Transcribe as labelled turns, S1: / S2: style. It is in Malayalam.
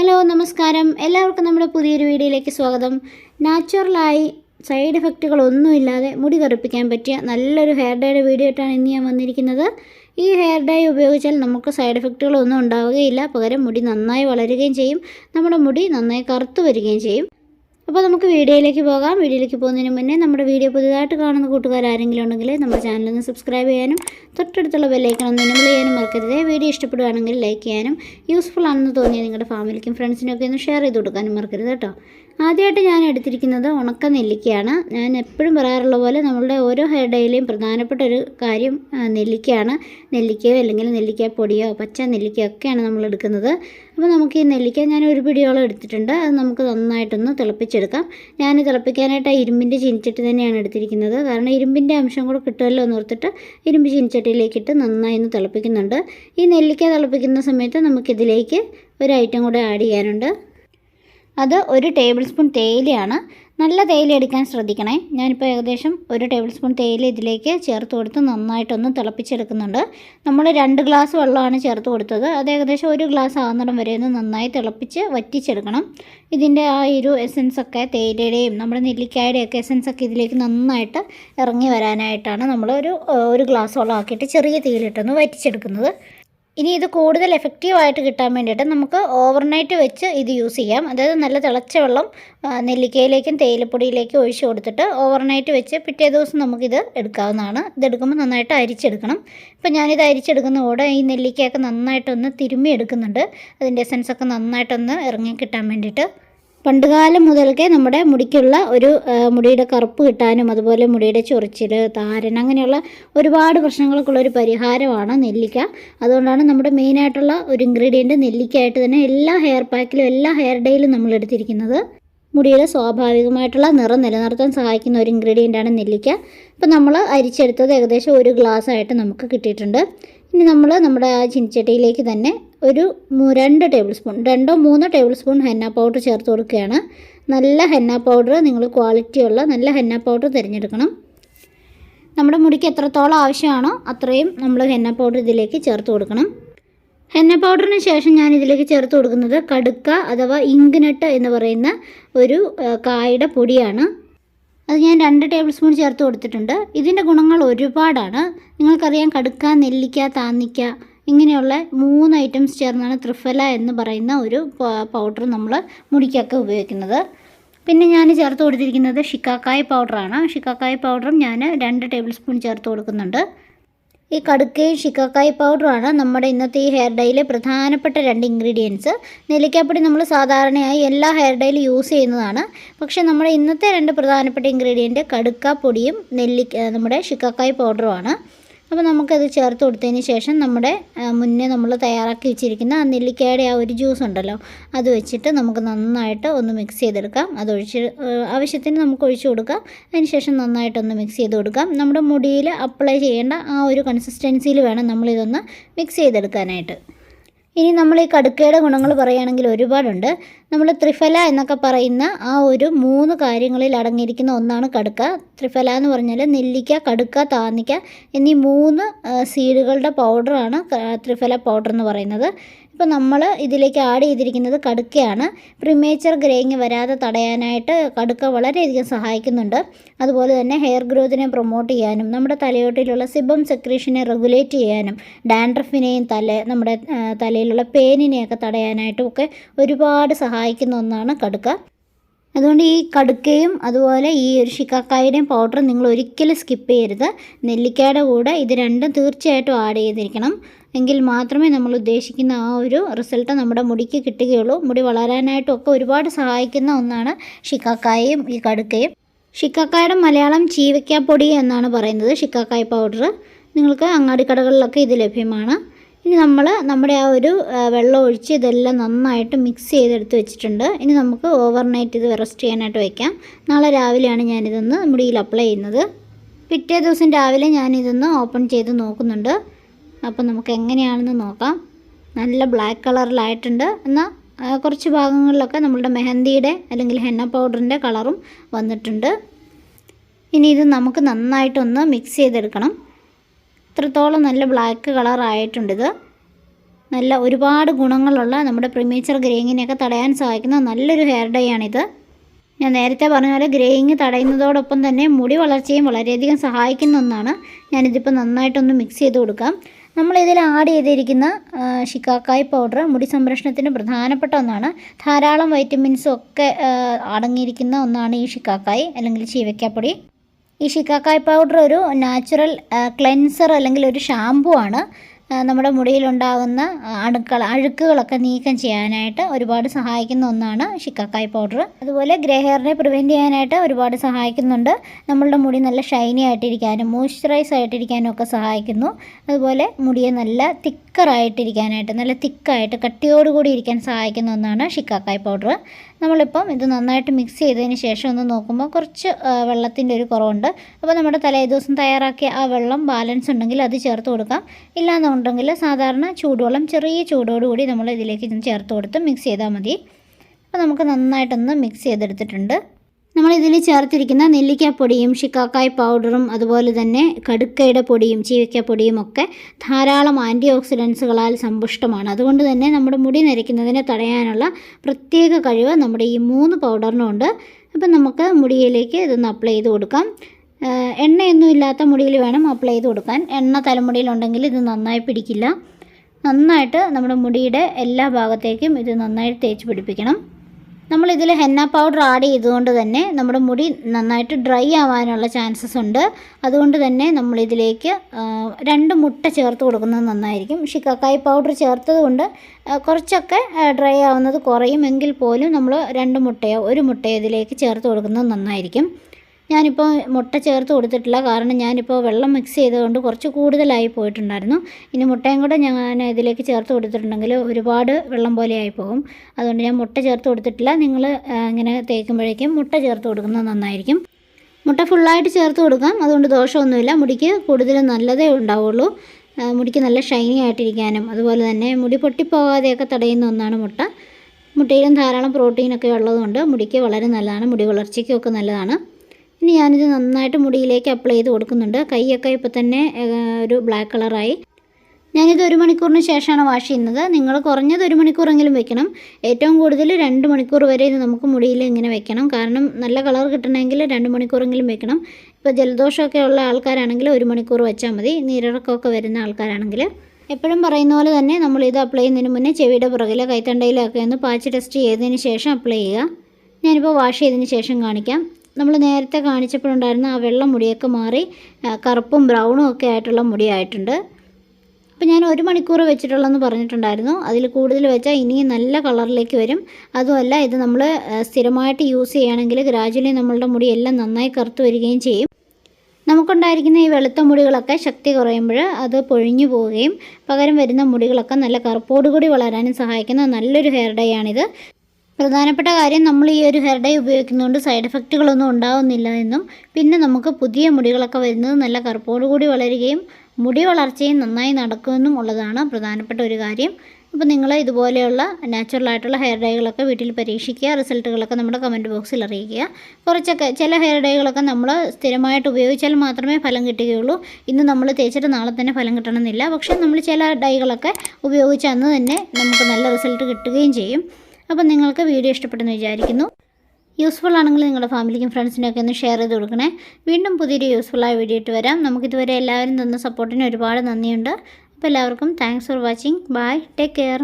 S1: ഹലോ നമസ്കാരം. എല്ലാവർക്കും നമ്മുടെ പുതിയൊരു വീഡിയോയിലേക്ക് സ്വാഗതം. നാച്ചുറലായി സൈഡ് എഫക്റ്റുകളൊന്നുമില്ലാതെ മുടി കറുപ്പിക്കാൻ പറ്റിയ നല്ലൊരു ഹെയർ ഡേയുടെ വീഡിയോ ആയിട്ടാണ് ഇന്ന് ഞാൻ വന്നിരിക്കുന്നത്. ഈ ഹെയർ ഡൈ ഉപയോഗിച്ചാൽ നമുക്ക് സൈഡ് എഫക്റ്റുകളൊന്നും ഉണ്ടാവുകയില്ല. പകരം മുടി നന്നായി വളരുകയും ചെയ്യും. നമ്മുടെ മുടി നന്നായി കറുത്തു വരികയും ചെയ്യും. അപ്പോൾ നമുക്ക് വീഡിയോയിലേക്ക് പോകാം. വീഡിയോയിലേക്ക് പോകുന്നതിന് മുന്നേ നമ്മുടെ വീഡിയോ പുതിയതായിട്ട് കാണുന്ന കൂട്ടുകാർ ആരെങ്കിലും ഉണ്ടെങ്കിൽ നമ്മുടെ ചാനലൊന്ന് സബ്സ്ക്രൈബ് ചെയ്യാനും തൊട്ടടുത്തുള്ള ബെല്ലൈക്കൺ ഒന്ന് എനബിൾ ചെയ്യാനും മറക്കരുത്. വീഡിയോ ഇഷ്ടപ്പെടുകയാണെങ്കിൽ ലൈക്ക് ചെയ്യാനും യൂസ്ഫുൾ ആണെന്ന് തോന്നിയാൽ നിങ്ങളുടെ ഫാമിലിക്കും ഫ്രണ്ട്സിനൊക്കെ ഒന്ന് ഷെയർ ചെയ്ത് കൊടുക്കാനും മറക്കരുത് കേട്ടോ. ആദ്യമായിട്ട് ഞാൻ എടുത്തിരിക്കുന്നത് ഉണക്ക നെല്ലിക്കയാണ്. ഞാൻ എപ്പോഴും പറയാറുള്ള പോലെ നമ്മളുടെ ഓരോ ഹെയർ ഡേയിലെയും പ്രധാനപ്പെട്ട ഒരു കാര്യം നെല്ലിക്കയാണ്. നെല്ലിക്കയോ അല്ലെങ്കിൽ നെല്ലിക്ക പൊടിയോ പച്ച നെല്ലിക്കയോ ഒക്കെയാണ് നമ്മൾ എടുക്കുന്നത്. അപ്പോൾ നമുക്ക് ഈ നെല്ലിക്ക ഞാൻ ഒരു പിടിയോളം എടുത്തിട്ടുണ്ട്. അത് നമുക്ക് നന്നായിട്ടൊന്ന് തിളപ്പിച്ചെടുക്കാം. ഞാൻ തിളപ്പിക്കാനായിട്ട് ആ ഇരുമ്പിന്റെ ചീനിച്ചട്ടി തന്നെയാണ് എടുത്തിരിക്കുന്നത്. കാരണം ഇരുമ്പിന്റെ അംശം കൂടെ കിട്ടുമല്ലോ എന്ന് ഓർത്തിട്ട് ഇരുമ്പ് ചീനിച്ചട്ടിയിലേക്കിട്ട് നന്നായി ഒന്ന് തിളപ്പിക്കുന്നുണ്ട്. ഈ നെല്ലിക്ക തിളപ്പിക്കുന്ന സമയത്ത് നമുക്കിതിലേക്ക് ഒരു ഐറ്റം കൂടെ ആഡ് ചെയ്യാനുണ്ട്. അത് ഒരു ടേബിൾ സ്പൂൺ തേയിലയാണ്. നല്ല തേയില എടുക്കാൻ ശ്രദ്ധിക്കണേ. ഞാനിപ്പോൾ ഏകദേശം ഒരു ടേബിൾ സ്പൂൺ തേയില ഇതിലേക്ക് ചേർത്ത് കൊടുത്ത് നന്നായിട്ടൊന്ന് തിളപ്പിച്ചെടുക്കുന്നുണ്ട്. നമ്മൾ രണ്ട് ഗ്ലാസ് വെള്ളമാണ് ചേർത്ത് കൊടുത്തത്. അത് ഏകദേശം ഒരു ഗ്ലാസ് ആകുന്നിടം വരെ ഒന്ന് നന്നായി തിളപ്പിച്ച് വറ്റിച്ചെടുക്കണം. ഇതിന്റെ ആ ഒരു എസൻസ് ഒക്കെ തേയിലയുടെയും നമ്മുടെ നെല്ലിക്കായുടെയൊക്കെ ഒക്കെ എസൻസ് ഒക്കെ ഇതിലേക്ക് നന്നായിട്ട് ഇറങ്ങി വരാനായിട്ടാണ് നമ്മൾ ഒരു ഒരു ഗ്ലാസ് വെള്ളം ആക്കിയിട്ട് ചെറിയ തീയിലിട്ടൊന്ന് വറ്റിച്ചെടുക്കുന്നത്. ഇനി ഇത് കൂടുതൽ എഫക്റ്റീവായിട്ട് കിട്ടാൻ വേണ്ടിയിട്ട് നമുക്ക് ഓവർനൈറ്റ് വെച്ച് ഇത് യൂസ് ചെയ്യാം. അതായത് നല്ല തിളച്ച വെള്ളം നെല്ലിക്കയിലേക്കും തേയിലപ്പൊടിയിലേക്കും ഒഴിച്ചു കൊടുത്തിട്ട് ഓവർനൈറ്റ് വെച്ച് പിറ്റേ ദിവസം നമുക്കിത് എടുക്കാവുന്നതാണ്. ഇതെടുക്കുമ്പോൾ നന്നായിട്ട് അരിച്ചെടുക്കണം. ഇപ്പം ഞാനിത് അരിച്ചെടുക്കുന്ന കൂടെ ഈ നെല്ലിക്കയൊക്കെ നന്നായിട്ടൊന്ന് തിരുമ്മി എടുക്കുന്നുണ്ട്. അതിന്റെ എസൻസൊക്കെ നന്നായിട്ടൊന്ന് ഇറങ്ങി കിട്ടാൻ വേണ്ടിയിട്ട് പണ്ടുകാലം മുതൽക്കേ നമ്മുടെ മുടിക്കുള്ള ഒരു മുടിയുടെ കറുപ്പ് കിട്ടാനും അതുപോലെ മുടിയുടെ ചൊറിച്ചിൽ താരൻ അങ്ങനെയുള്ള ഒരുപാട് പ്രശ്നങ്ങൾക്കുള്ള ഒരു പരിഹാരമാണ് നെല്ലിക്ക. അതുകൊണ്ടാണ് നമ്മുടെ മെയിനായിട്ടുള്ള ഒരു ഇൻഗ്രീഡിയന്റ് നെല്ലിക്കയായിട്ട് തന്നെ എല്ലാ ഹെയർ പാക്കിലും എല്ലാ ഹെയർ ഡേയിലും നമ്മൾ എടുത്തിരിക്കുന്നത്. മുടിയുടെ സ്വാഭാവികമായിട്ടുള്ള നിറം നിലനിർത്താൻ സഹായിക്കുന്ന ഒരു ഇൻഗ്രീഡിയന്റാണ് നെല്ലിക്ക. ഇപ്പം നമ്മൾ അരിച്ചെടുത്തത് ഏകദേശം ഒരു ഗ്ലാസ് ആയിട്ട് നമുക്ക് കിട്ടിയിട്ടുണ്ട്. ഇനി നമ്മൾ നമ്മുടെ ആ ചിനിച്ചട്ടിയിലേക്ക് തന്നെ ഒരു രണ്ട് ടേബിൾ സ്പൂൺ രണ്ടോ മൂന്നോ ടേബിൾ സ്പൂൺ ഹെന്ന പൗഡർ ചേർത്ത് കൊടുക്കുകയാണ്. നല്ല ഹെന്ന പൗഡർ നിങ്ങൾ ക്വാളിറ്റിയുള്ള നല്ല ഹെന്ന പൗഡർ തിരഞ്ഞെടുക്കണം. നമ്മുടെ മുടിക്ക് എത്രത്തോളം ആവശ്യമാണോ അത്രയും നമ്മൾ ഹെന്ന പൗഡർ ഇതിലേക്ക് ചേർത്ത് കൊടുക്കണം. ഹെന്ന പൗഡറിന് ശേഷം ഞാൻ ഇതിലേക്ക് ചേർത്ത് കൊടുക്കുന്നത് കടുക്ക അഥവാ ഇങ്ക്നട്ട് എന്ന് പറയുന്ന ഒരു കായുടെ പൊടിയാണ്. അത് ഞാൻ രണ്ട് ടേബിൾ സ്പൂൺ ചേർത്ത് കൊടുത്തിട്ടുണ്ട്. ഇതിന്റെ ഗുണങ്ങൾ ഒരുപാടാണ്. നിങ്ങൾക്കറിയാം കടുക്ക നെല്ലിക്ക താന്നിക്ക ഇങ്ങനെയുള്ള മൂന്ന് ഐറ്റംസ് ചേർന്നാണ് ത്രിഫല എന്ന് പറയുന്ന ഒരു പൗഡർ നമ്മൾ മുടിക്കൊക്കെ ഉപയോഗിക്കുന്നത്. പിന്നെ ഞാൻ ചേർത്ത് കൊടുത്തിരിക്കുന്നത് ഷിക്കാക്കായ പൗഡറാണ് ഷിക്കാക്കായ പൗഡറും ഞാൻ രണ്ട് ടേബിൾ സ്പൂൺ ചേർത്ത് കൊടുക്കുന്നുണ്ട്. ഈ കടുക്കയും ഷിക്കാക്കായി പൗഡറുമാണ് നമ്മുടെ ഇന്നത്തെ ഈ ഹെയർ ഡൈയിലെ പ്രധാനപ്പെട്ട രണ്ട് ഇൻഗ്രീഡിയൻസ് നെല്ലിക്കാപ്പൊടി നമ്മൾ സാധാരണയായി എല്ലാ ഹെയർ ഡൈയിലും യൂസ് ചെയ്യുന്നതാണ്. പക്ഷേ നമ്മുടെ ഇന്നത്തെ രണ്ട് പ്രധാനപ്പെട്ട ഇൻഗ്രീഡിയന്റ് കടുക്ക പൊടിയും നെല്ലിക്ക നമ്മുടെ ഷിക്കാക്കായി പൗഡറുമാണ്. അപ്പോൾ നമുക്കത് ചേർത്ത് കൊടുത്തതിന് ശേഷം നമ്മുടെ മുന്നേ നമ്മൾ തയ്യാറാക്കി വെച്ചിരിക്കുന്ന ആ നെല്ലിക്കയുടെ ആ ഒരു ജ്യൂസ് ഉണ്ടല്ലോ അത് വെച്ചിട്ട് നമുക്ക് നന്നായിട്ട് ഒന്ന് മിക്സ് ചെയ്തെടുക്കാം. അതൊഴിച്ച് ആവശ്യത്തിന് നമുക്ക് ഒഴിച്ചു കൊടുക്കാം. അതിന് ശേഷം നന്നായിട്ടൊന്ന് മിക്സ് ചെയ്ത് കൊടുക്കാം. നമ്മുടെ മുടിയിൽ അപ്ലൈ ചെയ്യേണ്ട ആ ഒരു കൺസിസ്റ്റൻസിയിൽ വേണം നമ്മളിതൊന്ന് മിക്സ് ചെയ്തെടുക്കാനായിട്ട്. ഇനി നമ്മൾ ഈ കടുക്കയുടെ ഗുണങ്ങൾ പറയുകയാണെങ്കിൽ ഒരുപാടുണ്ട്. നമ്മൾ ത്രിഫല എന്നൊക്കെ പറയുന്ന ആ ഒരു മൂന്ന് കാര്യങ്ങളിൽ അടങ്ങിയിരിക്കുന്ന ഒന്നാണ് കടുക്ക. ത്രിഫല എന്ന് പറഞ്ഞാൽ നെല്ലിക്ക കടുക്ക താന്നിക്ക എന്നീ മൂന്ന് സീഡുകളുടെ പൗഡറാണ് ത്രിഫല പൗഡർ എന്ന് പറയുന്നത്. ഇപ്പോൾ നമ്മൾ ഇതിലേക്ക് ആഡ് ചെയ്തിരിക്കുന്നത് കടുക്കയാണ്. പ്രിമേച്ചർ ഗ്രേയിങ് വരാതെ തടയാനായിട്ട് കടുക്ക വളരെയധികം സഹായിക്കുന്നുണ്ട്. അതുപോലെ തന്നെ ഹെയർ ഗ്രോത്തിനെ പ്രൊമോട്ട് ചെയ്യാനും നമ്മുടെ തലയോട്ടിലുള്ള സിബം സെക്രീഷനെ റെഗുലേറ്റ് ചെയ്യാനും ഡാൻഡ്രഫിനെയും തല നമ്മുടെ തലയിലുള്ള പെയിനിനെയൊക്കെ തടയാനായിട്ടും ഒക്കെ ഒരുപാട് സഹായിക്കുന്ന ഒന്നാണ് കടുക്ക. അതുകൊണ്ട് ഈ കടുക്കയും അതുപോലെ ഈ ഒരു ഷിക്കാക്കായുടെയും പൗഡർ നിങ്ങൾ ഒരിക്കലും സ്കിപ്പ് ചെയ്യരുത്. നെല്ലിക്കയുടെ കൂടെ ഇത് രണ്ടും തീർച്ചയായിട്ടും ആഡ് ചെയ്തിരിക്കണം. എങ്കിൽ മാത്രമേ നമ്മൾ ഉദ്ദേശിക്കുന്ന ആ ഒരു റിസൾട്ട് നമ്മുടെ മുടിക്ക് കിട്ടുകയുള്ളൂ. മുടി വളരാനായിട്ടും ഒക്കെ ഒരുപാട് സഹായിക്കുന്ന ഒന്നാണ് ഷിക്കാക്കായയും ഈ കടുക്കയും. ഷിക്കാക്കായുടെ മലയാളം ചീവയ്ക്കാപ്പൊടി എന്നാണ് പറയുന്നത് ഷിക്കാക്കായ പൗഡർ നിങ്ങൾക്ക് അങ്ങാടിക്കടകളിലൊക്കെ ഇത് ലഭ്യമാണ്. ഇനി നമ്മൾ നമ്മുടെ ആ ഒരു വെള്ളം ഒഴിച്ച് ഇതെല്ലാം നന്നായിട്ട് മിക്സ് ചെയ്തെടുത്ത് വെച്ചിട്ടുണ്ട്. ഇനി നമുക്ക് ഓവർനൈറ്റ് ഇത് റെസ്റ്റ് ചെയ്യാനായിട്ട് വയ്ക്കാം നാളെ രാവിലെയാണ് ഞാനിതൊന്ന് മുടിയിൽ അപ്ലൈ ചെയ്യുന്നത്. പിറ്റേ ദിവസം രാവിലെ ഞാനിതൊന്ന് ഓപ്പൺ ചെയ്ത് നോക്കുന്നുണ്ട്. അപ്പോൾ നമുക്ക് എങ്ങനെയാണെന്ന് നോക്കാം. നല്ല ബ്ലാക്ക് കളറിലായിട്ടുണ്ട്. എന്നാൽ കുറച്ച് ഭാഗങ്ങളിലൊക്കെ നമ്മളുടെ മെഹന്തിയുടെ അല്ലെങ്കിൽ ഹെന്ന പൗഡറിന്റെ കളറും വന്നിട്ടുണ്ട്. ഇനി ഇത് നമുക്ക് നന്നായിട്ടൊന്ന് മിക്സ് ചെയ്തെടുക്കണം. ഇത്രത്തോളം നല്ല ബ്ലാക്ക് ഇത്. നല്ല ഒരുപാട് ഗുണങ്ങളുള്ള നമ്മുടെ പ്രിമേച്ചർ ഗ്രേയിങ്ങിനെയൊക്കെ തടയാൻ സഹായിക്കുന്ന നല്ലൊരു ഹെയർ ഡൈ ആണിത്. ഞാൻ നേരത്തെ പറഞ്ഞ പോലെ ഗ്രേയിങ് തടയുന്നതോടൊപ്പം തന്നെ മുടി വളർച്ചയും വളരെയധികം സഹായിക്കുന്ന ഒന്നാണ്. ഞാനിതിപ്പോൾ നന്നായിട്ടൊന്ന് മിക്സ് ചെയ്ത് കൊടുക്കാം. നമ്മളിതിൽ ആഡ് ചെയ്തിരിക്കുന്ന ഷിക്കാക്കായ് പൗഡർ മുടി സംരക്ഷണത്തിന് പ്രധാനപ്പെട്ട ഒന്നാണ്. ധാരാളം വൈറ്റമിൻസും ഒക്കെ അടങ്ങിയിരിക്കുന്ന ഒന്നാണ് ഈ ഷിക്കാക്കായ് അല്ലെങ്കിൽ ചീവയ്ക്കാപ്പൊടി. ഈ ഷിക്കാക്കായ് പൗഡർ ഒരു നാച്ചുറൽ ക്ലെൻസർ അല്ലെങ്കിൽ ഒരു ഷാമ്പു ആണ്. നമ്മുടെ മുടിയിലുണ്ടാകുന്ന അണുക്കൾ അഴുക്കുകളൊക്കെ നീക്കം ചെയ്യാനായിട്ട് ഒരുപാട് സഹായിക്കുന്ന ഒന്നാണ് ഷിക്കാക്കായ് പൗഡർ അതുപോലെ ഗ്രേ ഹെയറിനെ പ്രിവെന്റ് ചെയ്യാനായിട്ട് ഒരുപാട് സഹായിക്കുന്നുണ്ട്. നമ്മളുടെ മുടി നല്ല ഷൈനി ആയിട്ടിരിക്കാനും മോയ്സ്ചറൈസ് ആയിട്ടിരിക്കാനും ഒക്കെ സഹായിക്കുന്നു. അതുപോലെ മുടിയെ നല്ല തിക്കറായിട്ടിരിക്കാനായിട്ട് നല്ല തിക്കായിട്ട് കട്ടിയോടുകൂടി ഇരിക്കാൻ സഹായിക്കുന്ന ഒന്നാണ് ഷിക്കാക്കായ് പൗഡർ നമ്മളിപ്പം ഇത് നന്നായിട്ട് മിക്സ് ചെയ്തതിന് ശേഷം ഒന്ന് നോക്കുമ്പോൾ കുറച്ച് വെള്ളത്തിന്റെ ഒരു കുറവുണ്ട്. അപ്പോൾ നമ്മുടെ തലേ ദിവസം തയ്യാറാക്കിയ ആ വെള്ളം ബാലൻസ് ഉണ്ടെങ്കിൽ അത് ചേർത്ത് കൊടുക്കാം. ഇല്ലാന്നുണ്ടെങ്കിൽ സാധാരണ ചൂടുവെള്ളം ചെറിയ ചൂടോടുകൂടി നമ്മൾ ഇതിലേക്ക് ചേർത്ത് കൊടുത്ത് മിക്സ് ചെയ്താൽ മതി. അപ്പോൾ നമുക്ക് നന്നായിട്ടൊന്ന് മിക്സ് ചെയ്തെടുത്തിട്ടുണ്ട്. നമ്മൾ ഇതിൽ ചേർത്തിരിക്കുന്ന നെല്ലിക്കാപ്പൊടിയും ഷിക്കാക്കായ് പൗഡറും അതുപോലെ തന്നെ കടുക്കയുടെ പൊടിയും ചീവയ്ക്കപ്പൊടിയും ഒക്കെ ധാരാളം ആന്റി ഓക്സിഡൻസുകളാൽ സമ്പുഷ്ടമാണ്. അതുകൊണ്ട് തന്നെ നമ്മുടെ മുടി നരയ്ക്കുന്നതിനെ തടയാനുള്ള പ്രത്യേക കഴിവ് നമ്മുടെ ഈ മൂന്ന് പൗഡറിനുണ്ട്. അപ്പം നമുക്ക് മുടിയിലേക്ക് ഇതൊന്ന് അപ്ലൈ ചെയ്ത് കൊടുക്കാം. എണ്ണയൊന്നും ഇല്ലാത്ത മുടിയിൽ വേണം അപ്ലൈ ചെയ്ത് കൊടുക്കാൻ. എണ്ണ തലമുടിയിലുണ്ടെങ്കിൽ ഇത് നന്നായി പിടിക്കില്ല. നന്നായിട്ട് നമ്മുടെ മുടിയുടെ എല്ലാ ഭാഗത്തേക്കും ഇത് നന്നായിട്ട് തേച്ച് പിടിപ്പിക്കണം. നമ്മളിതിൽ ഹെന്ന പൗഡർ ആഡ് ചെയ്തുകൊണ്ട് തന്നെ നമ്മുടെ മുടി നന്നായിട്ട് ഡ്രൈ ആവാനുള്ള ചാൻസസ് ഉണ്ട്. അതുകൊണ്ട് തന്നെ നമ്മളിതിലേക്ക് രണ്ട് മുട്ട ചേർത്ത് കൊടുക്കുന്നത് നന്നായിരിക്കും. ഷിക്കാക്കായ് പൗഡർ ചേർത്തത് കൊണ്ട് കുറച്ചൊക്കെ ഡ്രൈ ആവുന്നത് കുറയും. എങ്കിൽ പോലും നമ്മൾ രണ്ട് മുട്ടയോ ഒരു മുട്ടയോ ഇതിലേക്ക് ചേർത്ത് കൊടുക്കുന്നത് നന്നായിരിക്കും. ഞാനിപ്പോൾ മുട്ട ചേർത്ത് കൊടുത്തിട്ടില്ല. കാരണം ഞാനിപ്പോൾ വെള്ളം മിക്സ് ചെയ്തുകൊണ്ട് കുറച്ച് കൂടുതലായി പോയിട്ടുണ്ടായിരുന്നു. ഇനി മുട്ടയും കൂടെ ഞാൻ ഇതിലേക്ക് ചേർത്ത് കൊടുത്തിട്ടുണ്ടെങ്കിൽ ഒരുപാട് വെള്ളം പോലെ ആയി പോകും അതുകൊണ്ട് ഞാൻ മുട്ട ചേർത്ത് കൊടുത്തിട്ടില്ല. നിങ്ങൾ ഇങ്ങനെ തേക്കുമ്പോഴേക്കും മുട്ട ചേർത്ത് കൊടുക്കുന്നത് നന്നായിരിക്കും. മുട്ട ഫുള്ളായിട്ട് ചേർത്ത് കൊടുക്കാം. അതുകൊണ്ട് ദോഷമൊന്നുമില്ല. മുടിക്ക് കൂടുതൽ നല്ലതേ ഉണ്ടാവുള്ളൂ. മുടിക്ക് നല്ല ഷൈനി ആയിട്ടിരിക്കാനും അതുപോലെ തന്നെ മുടി പൊട്ടിപ്പോകാതെയൊക്കെ തടയുന്ന ഒന്നാണ് മുട്ട. മുട്ടയിലും ധാരാളം പ്രോട്ടീനൊക്കെ ഉള്ളതുകൊണ്ട് മുടിക്ക് വളരെ നല്ലതാണ്. മുടി വളർച്ചയ്ക്കും ഒക്കെ നല്ലതാണ്. ഇനി ഞാനിത് നന്നായിട്ട് മുടിയിലേക്ക് അപ്ലൈ ചെയ്ത് കൊടുക്കുന്നുണ്ട്. കൈയൊക്കെ ഇപ്പോൾ തന്നെ ഒരു ബ്ലാക്ക് കളറായി ഞാനിത് ഒരു മണിക്കൂറിന് ശേഷമാണ് വാഷ് ചെയ്യുന്നത്. നിങ്ങൾ കുറഞ്ഞത് ഒരു മണിക്കൂറെങ്കിലും വെക്കണം. ഏറ്റവും കൂടുതൽ രണ്ട് മണിക്കൂർ വരെ ഇത് നമുക്ക് മുടിയിൽ ഇങ്ങനെ വെക്കണം. കാരണം നല്ല കളർ കിട്ടണമെങ്കിൽ രണ്ട് മണിക്കൂറെങ്കിലും വെക്കണം. ഇപ്പോൾ ജലദോഷമൊക്കെ ഉള്ള ആൾക്കാരാണെങ്കിൽ ഒരു മണിക്കൂർ വെച്ചാൽ മതി. നീരിറക്കമൊക്കെ വരുന്ന ആൾക്കാരാണെങ്കിൽ. എപ്പോഴും പറയുന്ന പോലെ തന്നെ നമ്മൾ ഇത് അപ്ലൈ ചെയ്യുന്നതിന് മുന്നേ ചെവിയുടെ പുറകിലോ കൈത്തണ്ടയിലൊക്കെ ഒന്ന് പാച്ച് ടെസ്റ്റ് ചെയ്തതിന് ശേഷം അപ്ലൈ ചെയ്യുക. ഞാനിപ്പോൾ വാഷ് ചെയ്തതിന് ശേഷം കാണിക്കാം. നമ്മൾ നേരത്തെ കാണിച്ചപ്പോഴുണ്ടായിരുന്ന ആ വെള്ള മുടിയൊക്കെ മാറി കറുപ്പും ബ്രൗണും ഒക്കെ ആയിട്ടുള്ള മുടിയായിട്ടുണ്ട്. അപ്പോൾ ഞാൻ ഒരു മണിക്കൂർ വെച്ചിട്ടുള്ളതെന്ന് പറഞ്ഞിട്ടുണ്ടായിരുന്നു. അതിൽ കൂടുതൽ വെച്ചാൽ ഇനിയും നല്ല കളറിലേക്ക് വരും. അതുമല്ല ഇത് നമ്മൾ സ്ഥിരമായിട്ട് യൂസ് ചെയ്യുകയാണെങ്കിൽ ഗ്രാജുവലി നമ്മളുടെ മുടി എല്ലാം നന്നായി കറുത്ത് വരികയും ചെയ്യും. നമുക്കുണ്ടായിരിക്കുന്ന ഈ വെളുത്ത മുടികളൊക്കെ ശക്തി കുറയുമ്പോൾ അത് പൊഴിഞ്ഞു പോവുകയും പകരം വരുന്ന മുടികളൊക്കെ നല്ല കറുപ്പോടുകൂടി വളരാനും സഹായിക്കുന്ന നല്ലൊരു ഹെയർ ഡേ ആണിത്. പ്രധാനപ്പെട്ട കാര്യം നമ്മൾ ഈ ഒരു ഹെയർ ഡൈ ഉപയോഗിക്കുന്നതുകൊണ്ട് സൈഡ് എഫക്റ്റുകളൊന്നും ഉണ്ടാവുന്നില്ല എന്നും പിന്നെ നമുക്ക് പുതിയ മുടികളൊക്കെ വരുന്നത് നല്ല കറുപ്പോടുകൂടി വളരുകയും മുടി വളർച്ചയും നന്നായി നടക്കുമെന്നും ഉള്ളതാണ് പ്രധാനപ്പെട്ട ഒരു കാര്യം. അപ്പോൾ നിങ്ങൾ ഇതുപോലെയുള്ള നാച്ചുറൽ ആയിട്ടുള്ള ഹെയർ ഡൈകളൊക്കെ വീട്ടിൽ പരീക്ഷിക്കുക റിസൾട്ടുകളൊക്കെ നമ്മുടെ കമന്റ് ബോക്സിൽ അറിയിക്കുക. കുറച്ചൊക്കെ ചില ഹെയർ ഡൈകളൊക്കെ നമ്മൾ സ്ഥിരമായിട്ട് ഉപയോഗിച്ചാൽ മാത്രമേ ഫലം കിട്ടുകയുള്ളൂ. ഇന്ന് നമ്മൾ തേച്ചിട്ട് നാളെ തന്നെ ഫലം കിട്ടണമെന്നില്ല. പക്ഷേ നമ്മൾ ചില ഡൈകളൊക്കെ ഉപയോഗിച്ച് അന്ന് തന്നെ നമുക്ക് നല്ല റിസൾട്ട് കിട്ടുകയും ചെയ്യും. അപ്പോൾ നിങ്ങൾക്ക് വീഡിയോ ഇഷ്ടപ്പെട്ടെന്ന് വിചാരിക്കുന്നു. യൂസ്ഫുൾ ആണെങ്കിൽ നിങ്ങളുടെ ഫാമിലിക്കും ഫ്രണ്ട്സിനൊക്കെ ഒന്ന് ഷെയർ ചെയ്ത് കൊടുക്കണേ. വീണ്ടും പുതിയൊരു യൂസ്ഫുള്ളായ വീഡിയോ ഇട്ട് വരാം. നമുക്കിതുവരെ എല്ലാവരും തന്ന സപ്പോർട്ടിന് ഒരുപാട് നന്ദിയുണ്ട്. അപ്പോൾ എല്ലാവർക്കും thanks for watching bye take care